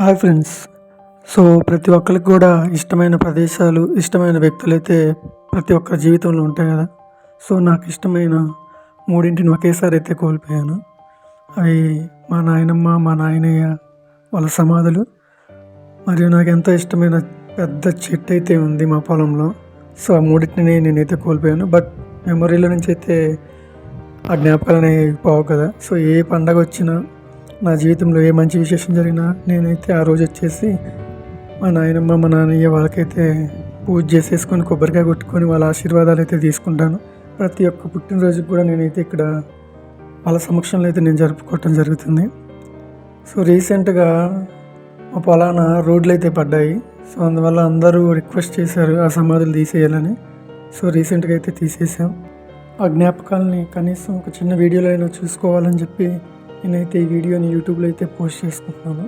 Hi friends. So ప్రతి ఒక్కరికి కూడా ఇష్టమైన ప్రదేశాలు ఇష్టమైన వ్యక్తులు అయితే ప్రతి ఒక్కరి జీవితంలో ఉంటాయి కదా. సో నాకు ఇష్టమైన మూడింటిని ఒకేసారి అయితే కోల్పోయాను. అవి మా నాయనమ్మ మా నాయనయ్య వాళ్ళ సమాధులు. మరియు నాకు ఎంతో ఇష్టమైన పెద్ద చెట్టు అయితే ఉంది మా పొలంలో. సో ఆ మూడింటిని నేనైతే కోల్పోయాను. బట్ మెమొరీలో నుంచి అయితే ఆ జ్ఞాపకాలు అనేవి పోవు కదా. సో ఏ పండగ వచ్చినా నా జీవితంలో ఏ మంచి విశేషం జరిగినా నేనైతే ఆ రోజు వచ్చేసి మా నాయనమ్మ మా నాన్నయ్య వాళ్ళకైతే పూజ చేసేసుకొని కొబ్బరికాయ కొట్టుకొని వాళ్ళ ఆశీర్వాదాలు అయితే తీసుకుంటాను. ప్రతి ఒక్క పుట్టినరోజుకి కూడా నేనైతే ఇక్కడ వాళ్ళ సమక్షంలో అయితే నేను జరుపుకోవటం జరుగుతుంది. సో రీసెంట్గా మా పొలాన రోడ్లు అయితే పడ్డాయి. సో అందువల్ల అందరూ రిక్వెస్ట్ చేశారు ఆ సమాధులు తీసేయాలని. సో రీసెంట్గా అయితే తీసేసాం ఆ జ్ఞాపకాలని కనీసం ఒక చిన్న వీడియోలో అయినా చూసుకోవాలని చెప్పి నేనైతే ఈ వీడియోని యూట్యూబ్లో అయితే పోస్ట్ చేసుకుంటున్నాను.